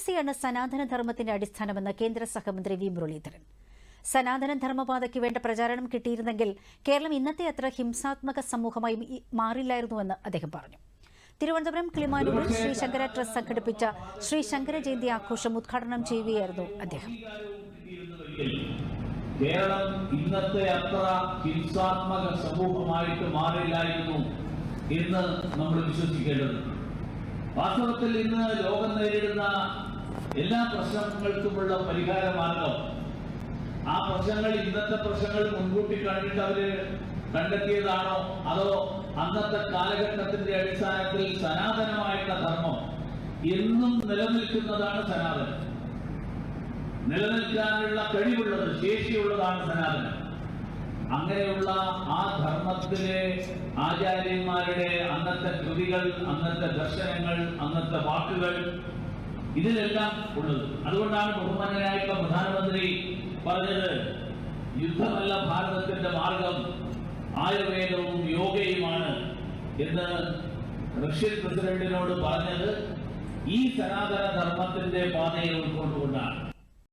അഹിംസയാണ് സനാതനധർമ്മത്തിന്റെ അടിസ്ഥാനമെന്ന് കേന്ദ്ര സഹമന്ത്രി വി മുരളീധരൻ. സനാതന ധർമ്മപാതയ്ക്ക് വേണ്ട പ്രചാരണം കിട്ടിയിരുന്നെങ്കിൽ കേരളം ഇന്നത്തെ അത്ര ഹിംസാത്മക സമൂഹമായി മാറില്ലായിരുന്നുവെന്ന് അദ്ദേഹം പറഞ്ഞു. തിരുവനന്തപുരം കിളിമാനൂരിൽ ശ്രീ ശങ്കര ട്രസ്റ്റ് സംഘടിപ്പിച്ച ശ്രീ ശങ്കര ജയന്തി ആഘോഷം ഉദ്ഘാടനം ചെയ്യുകയായിരുന്നു അദ്ദേഹം. കേരളം ഇന്നത്തെ അത്ര ഹിംസാത്മക സമൂഹമായിട്ട് മാറില്ലായിരുന്നു എന്ന് നമ്മൾ വിശ്വസിക്കേണ്ടത് വാസ്തവത്തിൽ ഇന്ന് ലോകം നേരിടുന്ന എല്ലാ പ്രശ്നങ്ങൾക്കുമുള്ള പരിഹാര മാർഗം ആ പ്രശ്നങ്ങൾ ഇന്നത്തെ പ്രശ്നങ്ങൾ മുൻകൂട്ടി കണ്ടിട്ട് അവർ കണ്ടെത്തിയതാണോ? അതോ അന്നത്തെ കാലഘട്ടത്തിന്റെ അടിസ്ഥാനത്തിൽ സനാതനമായിട്ടുള്ള ധർമ്മം എന്നും നിലനിൽക്കുന്നതാണ് സനാതനം. നിലനിൽക്കാനുള്ള കഴിവുള്ളത് ശേഷിയുള്ളതാണ് സനാതനം. അങ്ങനെയുള്ള ആ ധർമ്മത്തിലെ ആചാര്യന്മാരുടെ അന്നത്തെ കൃതികൾ അന്നത്തെ ദർശനങ്ങൾ അന്നത്തെ വാക്കുകൾ ഇതിലെല്ലാം ഉള്ളത്. അതുകൊണ്ടാണ് ബഹുമാനായിട്ടുള്ള പ്രധാനമന്ത്രി പറഞ്ഞത് യുദ്ധമല്ല ഭാരതത്തിന്റെ മാർഗം ആയുർവേദവും യോഗയുമാണ് എന്ന് റഷ്യൻ പ്രസിഡന്റിനോട് പറഞ്ഞത് ഈ സനാതന ധർമ്മത്തിന്റെ പാതയെ ഉൾക്കൊണ്ടുകൊണ്ടാണ്.